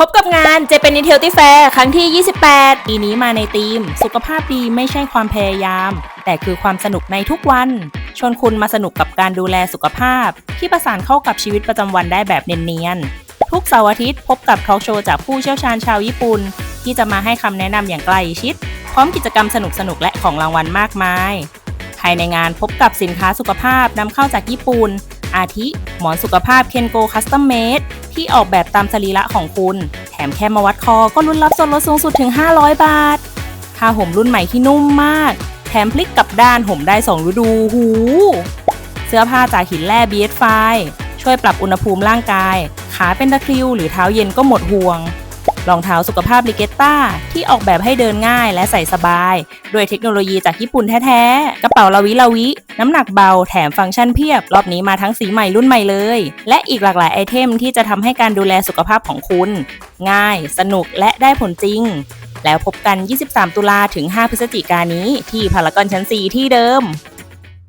พบกับงาน Japan Utility Fair ครั้งที่ 28 ปีนี้มาในธีม สุขภาพดีไม่ใช่ความพยายาม แต่คือความสนุกในทุกวัน ชวนคุณมาสนุกกับการดูแลสุขภาพ ที่ประสานเข้ากับชีวิตประจำวันได้แบบเนียนๆ ทุกเสาร์อาทิตย์พบกับทอล์กโชว์จากผู้เชี่ยวชาญชาวญี่ปุ่น ที่จะมาให้คำแนะนำอย่างใกล้ชิด พร้อมกิจกรรมสนุกๆและของรางวัลมากมาย ภายในงานพบกับสินค้าสุขภาพนำเข้าจากญี่ปุ่น อาทิ หมอนสุขภาพเคนโกคัสตอมเมดที่ออกแบบตามสรีระของคุณ แถมแค่มาวัดคอก็ลุ้นรับส่วนลดสูงสุดถึง 500 บาทผ้าห่มรุ่นใหม่ที่นุ่มมาก แถมพลิกกลับด้านห่มได้2ฤดูหู เสื้อผ้าจากหินแร่ BS5 ช่วยปรับอุณหภูมิร่างกาย ขาเป็นตะคริวหรือเท้าเย็นก็หมดห่วง รองเท้าสุขภาพลิเกตต้าที่ออกแบบให้เดินง่ายและใส่สบาย ด้วยเทคโนโลยีจากญี่ปุ่นแท้ๆ กระเป๋าลาวิลาวิ น้ำหนักเบาแถมฟังก์ชันเพียบ รอบนี้มาทั้งสีใหม่รุ่นใหม่เลย และอีกหลากหลายไอเทมที่จะทำให้การดูแลสุขภาพของคุณ ง่าย สนุกและได้ผลจริง แล้วพบกัน 23 ตุลาถึง 5 พฤศจิกายนนี้ที่พารากอนชั้น 4 ที่เดิม